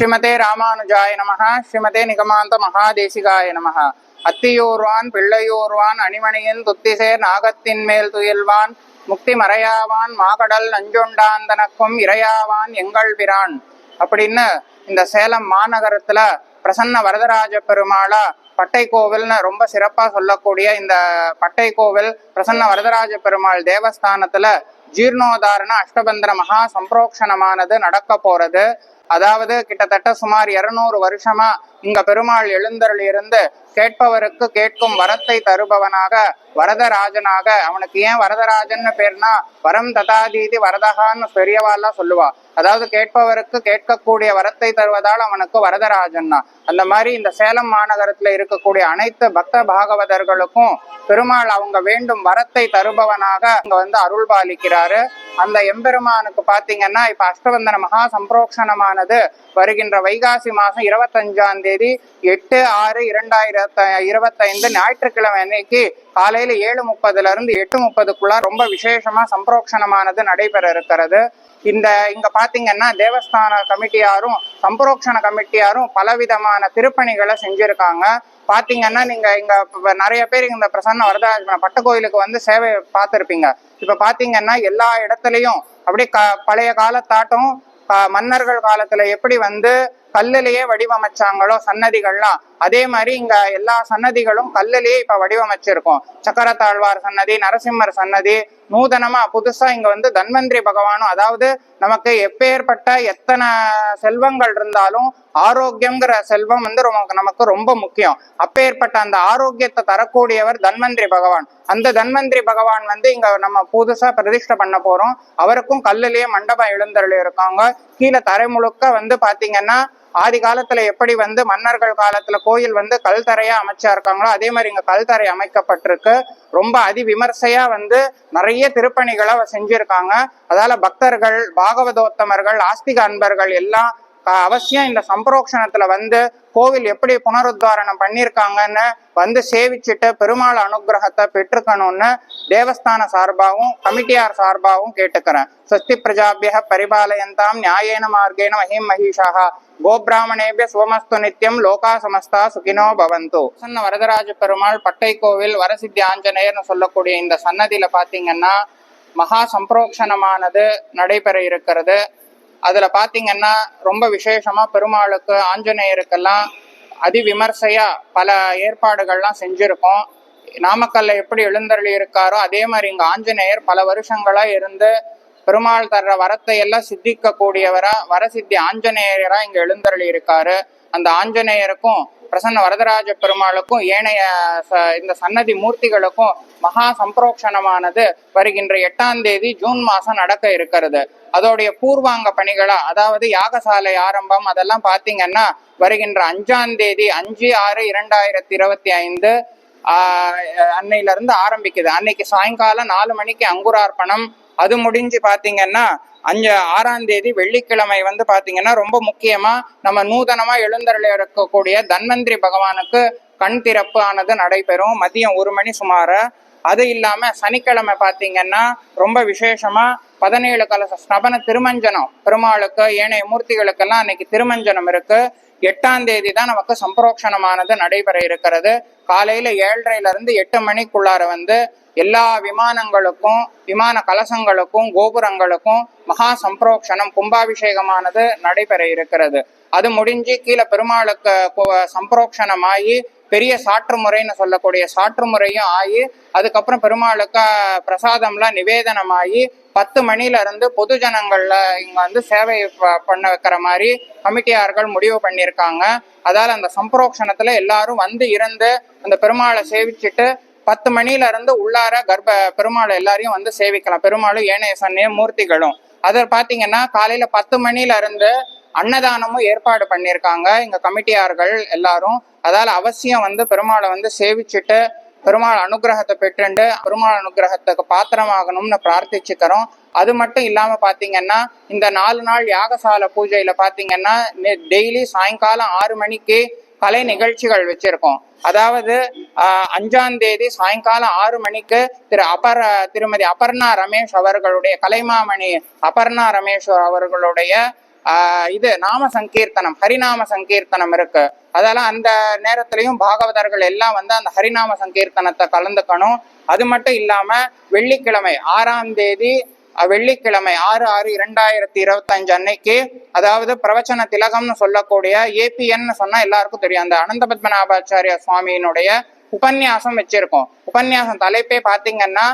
ஸ்ரீமதே ராமானுஜாய நமக ஸ்ரீமதே நிகமாந்த மகாதேசிகாய நமக அத்தியோர்வான் பிள்ளையோர்வான் அணிமணியின் துத்திசேர் நாகத்தின் மேல் துயில்வான் முக்தி மறையாவான் மாகடல் நஞ்சுண்டாந்தனக்கும் இரையாவான் இறையாவான் எங்கள் பிரான். அப்படின்னு இந்த சேலம் மாநகரத்துல பிரசன்ன வரதராஜ பெருமாளா பட்டை கோவில்னு ரொம்ப சிறப்பா சொல்லக்கூடிய இந்த பட்டை கோவில் பிரசன்ன வரதராஜ பெருமாள் தேவஸ்தானத்துல ஜீர்ணோதாரண அஷ்டபந்திர மகா சம்பிரோக்ஷணமானது நடக்க போறது. அதாவது கிட்டத்தட்ட சுமார் இருநூறு வருஷமா இங்க பெருமாள் எழுந்தருள் இருந்து கேட்பவருக்கு கேட்கும் வரத்தை தருபவனாக வரதராஜனாக அவனுக்கு ஏன் வரதராஜன்னு பேர்னா வரம் ததாதீதி வரதகான்னு பெரியவாள்லாம் சொல்லுவா. அதாவது கேட்பவருக்கு கேட்கக்கூடிய வரத்தை தருவதால் அவனுக்கு வரதராஜன்னா. அந்த மாதிரி இந்த சேலம் மாநகரத்துல இருக்கக்கூடிய அனைத்து பக்த பாகவதர்களுக்கும் பெருமாள் அவங்க வேண்டும் வரத்தை தருபவனாக அங்க வந்து அருள் பாலிக்கிறாரு அந்த எம்பெருமானுக்கு பாத்தீங்கன்னா இப்ப அஷ்டவந்தன மகா சம்பிரோக்ஷணமானது வருகின்ற வைகாசி மாசம் இருபத்தஞ்சாம் தேதி எட்டு ஆறு இரண்டாயிரத்த இருபத்தைந்து ஞாயிற்றுக்கிழமை அன்னைக்கு காலையில ஏழு முப்பதுல இருந்து எட்டு முப்பதுக்குள்ள ரொம்ப விசேஷமா சம்பிரோக்ஷணமானது நடைபெற இருக்கிறது. இந்த இங்க பாத்தீங்கன்னா தேவஸ்தான கமிட்டியாரும் சம்பரோக்ஷண கமிட்டியாரும் பலவிதமான திருப்பணிகளை செஞ்சிருக்காங்க. பாத்தீங்கன்னா நீங்க இங்க நிறைய பேர் இந்த பிரசன்ன வரதராஜ பட்ட கோயிலுக்கு வந்து சேவை பார்த்திருப்பீங்க. இப்ப பாத்தீங்கன்னா எல்லா இடத்துலயும் அப்படியே க பழைய காலத்தாட்டம் க- மன்னர்கள் காலத்துல எப்படி வந்து கல்லுலயே வடிவமைச்சாங்களோ சன்னதிகள்லாம் அதே மாதிரி இங்க எல்லா சன்னதிகளும் கல்லுலயே இப்ப வடிவமைச்சிருக்கோம். சக்கரத்தாழ்வார் சன்னதி நரசிம்மர் சன்னதி நூதனமா புதுசா இங்க வந்து தன்வந்திரி பகவானும் அதாவது நமக்கு எப்பேற்பட்ட எத்தனை செல்வங்கள் இருந்தாலும் ஆரோக்கியங்கிற செல்வம் வந்து ரொம்ப நமக்கு ரொம்ப முக்கியம். அப்பேற்பட்ட அந்த ஆரோக்கியத்தை தரக்கூடியவர் தன்வந்திரி பகவான். அந்த தன்வந்திரி பகவான் வந்து இங்க நம்ம புதுசா பிரதிஷ்டை பண்ண போறோம். அவருக்கும் கல்லுலயே மண்டபம் எழுந்தருள் இருக்காங்க கீழே தரை முழுக்க வந்து பாத்தீங்கன்னா ஆதி காலத்துல எப்படி வந்து மன்னர்கள் காலத்துல கோயில் வந்து கல் தரையா அமைச்சா இருக்காங்களோ அதே மாதிரி இங்க கல் தரை அமைக்கப்பட்டிருக்கு. ரொம்ப அதி விமர்சையா வந்து நிறைய திருப்பணிகளை செஞ்சிருக்காங்க. அதால பக்தர்கள் பாகவதோத்தமர்கள் ஆஸ்திக அன்பர்கள் எல்லாம் அவசியம் இந்த சம்பரோக்ஷணத்துல வந்து கோவில் எப்படி புனருத்தாரணம் பண்ணியிருக்காங்கன்னு வந்து சேவிச்சுட்டு பெருமாள் அனுகிரகத்தை பெற்றுக்கணும்னு தேவஸ்தான சார்பாகவும் கமிட்டியார் சார்பாகவும் கேட்டுக்கிறேன். ஸ்வஸ்தி பிரஜாபிய பரிபாலயந்தாம் நியாயேன மார்க்கேன மகிம் மகிஷாக கோபிராமணேபிய சோமஸ்து நித்தியம் லோகா சமஸ்தா சுகினோ பவந்து சன்ன வரதராஜ பெருமாள் பட்டை கோவில் வரசித்தி ஆஞ்சநேயர்னு சொல்லக்கூடிய இந்த சன்னதியில பாத்தீங்கன்னா மகா சம்பிரோக்ஷணமானது நடைபெற இருக்கிறது. அதுல பாத்தீங்கன்னா ரொம்ப விசேஷமா பெருமாளுக்கு ஆஞ்சநேயருக்கெல்லாம் அதிவிமர்சையா பல ஏற்பாடுகள்லாம் செஞ்சிருக்கோம். நாமக்கல்ல எப்படி எழுந்தருளி இருக்காரோ அதே மாதிரி இங்க ஆஞ்சநேயர் பல வருஷங்களா இருந்து பெருமாள் தர்ற வரத்தை எல்லாம் சித்திக்க கூடியவரா வரசித்தி ஆஞ்சநேயரா இங்க எழுந்தருளி இருக்காரு அந்த ஆஞ்சநேயருக்கும் பிரசன்ன வரதராஜ பெருமாளுக்கும் ஏனைய இந்த சன்னதி மூர்த்திகளுக்கும் மகா சம்பிரோக்ஷணமானது வருகின்ற எட்டாம் தேதி ஜூன் மாசம் நடக்க இருக்கிறது. அதோடைய பூர்வாங்க பணிகளா அதாவது யாகசாலை ஆரம்பம் அதெல்லாம் பாத்தீங்கன்னா வருகின்ற அஞ்சாம் தேதி அஞ்சு ஆறு இரண்டாயிரத்தி இருபத்தி ஐந்து ஆஹ் அன்னையில இருந்து ஆரம்பிக்குது. அன்னைக்கு சாயங்காலம் நாலு மணிக்கு அங்குரார்ப்பணம் அது முடிஞ்சு பாத்தீங்கன்னா அஞ்சு ஆறாம் தேதி வெள்ளிக்கிழமை வந்து பாத்தீங்கன்னா ரொம்ப முக்கியமா நம்ம நூதனமா எழுந்தருள இருக்கக்கூடிய தன்வந்திரி பகவானுக்கு கண் திறப்பு ஆனது நடைபெறும். மதியம் ஒரு மணி சுமார. அது இல்லாம சனிக்கிழமை பாத்தீங்கன்னா ரொம்ப விசேஷமா பதினேழு கலச ஸ்நபன திருமஞ்சனம். பெருமாளுக்கு ஏனைய மூர்த்திகளுக்கெல்லாம் அன்னைக்கு திருமஞ்சனம் இருக்கு. எட்டாம் தேதி தான் நமக்கு சம்பரோக்ஷணமானது நடைபெற இருக்கிறது. காலையில ஏழரைல இருந்து எட்டு மணிக்குள்ளார வந்து எல்லா விமானங்களுக்கும் விமான கலசங்களுக்கும் கோபுரங்களுக்கும் மகா சம்பரோக்ஷணம் கும்பாபிஷேகமானது நடைபெற இருக்கிறது. அது முடிஞ்சு கீழே பெருமாளுக்கு சம்பரோக்ஷணமாகி பெரிய சாற்று முறைன்னு சொல்லக்கூடிய சாற்று முறையும் ஆகி அதுக்கப்புறம் பெருமாளுக்கு பிரசாதம்லாம் நிவேதனமாகி பத்து மணில இருந்து பொது ஜனங்கள்ல இங்க வந்து சேவை ப- பண்ண வைக்கிற மாதிரி கமிட்டியார்கள் முடிவு பண்ணியிருக்காங்க. அதால அந்த சம்பரோக்ஷணத்துல எல்லாரும் வந்து இருந்து அந்த பெருமாளை சேவிச்சுட்டு பத்து மணில இருந்து உள்ளார கர்ப்ப பெருமாளை எல்லாரையும் வந்து சேவிக்கலாம். பெருமாளும் ஏனைய சன்னிய மூர்த்திகளும். அதை பாத்தீங்கன்னா காலையில பத்து மணில இருந்து அன்னதானமும் ஏற்பாடு பண்ணியிருக்காங்க. இங்க கமிட்டியார்கள் எல்லாரும். அதால அவசியம் வந்து பெருமாளை வந்து சேவிச்சுட்டு பெருமாள் அனுகிரகத்தை பெற்றுண்டு பெருமாள் அனுகிரகத்துக்கு பாத்திரமாகணும்னு பிரார்த்திச்சுக்கிறோம். அது மட்டும் இல்லாம பாத்தீங்கன்னா இந்த நாலு நாள் யாகசால பூஜையில பாத்தீங்கன்னா டெய்லி சாயங்காலம் ஆறு மணிக்கு கலை நிகழ்ச்சிகள் வச்சிருக்கோம். அதாவது ஆஹ், அஞ்சாம் தேதி சாயங்காலம் ஆறு மணிக்கு திரு அபர திருமதி அபர்ணா ரமேஷ் அவர்களுடைய கலைமாமணி அபர்ணா ரமேஷ் அவர்களுடைய இது நாம சங்கீர்த்தனம் ஹரிநாம சங்கீர்த்தனம் இருக்கு. அதெல்லாம் அந்த நேரத்திலையும் பாகவதர்கள் எல்லாம் வந்து அந்த ஹரிநாம சங்கீர்த்தனத்தை கலந்துக்கணும். அது மட்டும் இல்லாம வெள்ளிக்கிழமை ஆறாம் தேதி வெள்ளிக்கிழமை ஆறு ஆறு இரண்டாயிரத்தி இருபத்தஞ்சு அன்னைக்கு அதாவது பிரவச்சன திலகம்னு சொல்லக்கூடிய ஏபிஎன்னு சொன்னா எல்லாருக்கும் தெரியும். அந்த அனந்த பத்மநாபாச்சாரிய சுவாமியினுடைய உபன்யாசம் வச்சிருக்கோம். உபன்யாசம் தலைப்பே பாத்தீங்கன்னா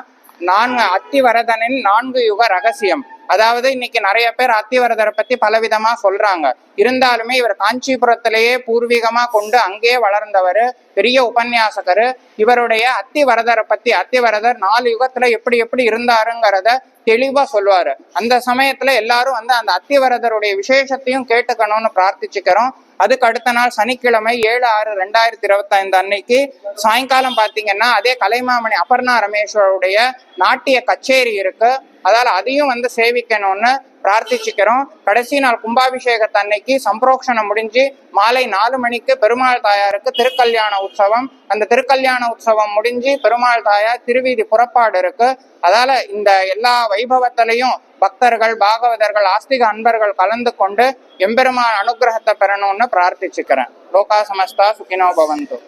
நான்கு அத்திவரதனின் நான்கு யுக ரகசியம். அதாவது இன்னைக்கு நிறைய பேர் அத்திவரதரை பத்தி பலவிதமா சொல்றாங்க. இருந்தாலுமே இவர் காஞ்சிபுரத்திலேயே பூர்வீகமா கொண்டு அங்கேயே வளர்ந்தவர் பெரிய உபன்யாசகர். இவருடைய அத்திவரதரை பத்தி அத்திவரதர் நாலு யுகத்துல எப்படி எப்படி இருந்தாருங்கிறத தெளிவா சொல்லுவாரு. அந்த சமயத்துல எல்லாரும் வந்து அந்த அத்திவரதருடைய விசேஷத்தையும் கேட்டுக்கணும்னு பிரார்த்திச்சுக்கிறோம். அதுக்கு அடுத்த நாள் சனிக்கிழமை ஏழு ஆறு ரெண்டாயிரத்தி இருபத்தைந்து அன்னைக்கு சாயங்காலம் பாத்தீங்கன்னா அதே கலைமாமணி அபர்ணா ரமேஸ்வருடைய நாட்டிய கச்சேரி இருக்கு. அதால அதையும் வந்து சேவிக்கணும்னு பிரார்த்திச்சுக்கிறோம். கடைசி நாள் கும்பாபிஷேகத்து அன்னைக்கு சம்பரோக்ஷணம் முடிஞ்சு மாலை நாலு மணிக்கு பெருமாள் தாயாருக்கு திருக்கல்யாண உற்சவம். அந்த திருக்கல்யாண உற்சவம் முடிஞ்சு பெருமாள் தாயார் திருவீதி புறப்பாடு இருக்கு. அதால இந்த எல்லா வைபவத்திலையும் பக்தர்கள் பாகவதர்கள் ஆஸ்திக அன்பர்கள் கலந்து கொண்டு எம்பெருமான் அனுகிரகத்தை பெறணும்னு பிரார்த்திச்சுக்கிறேன். லோகா சமஸ்தா சுகினோ பவந்து.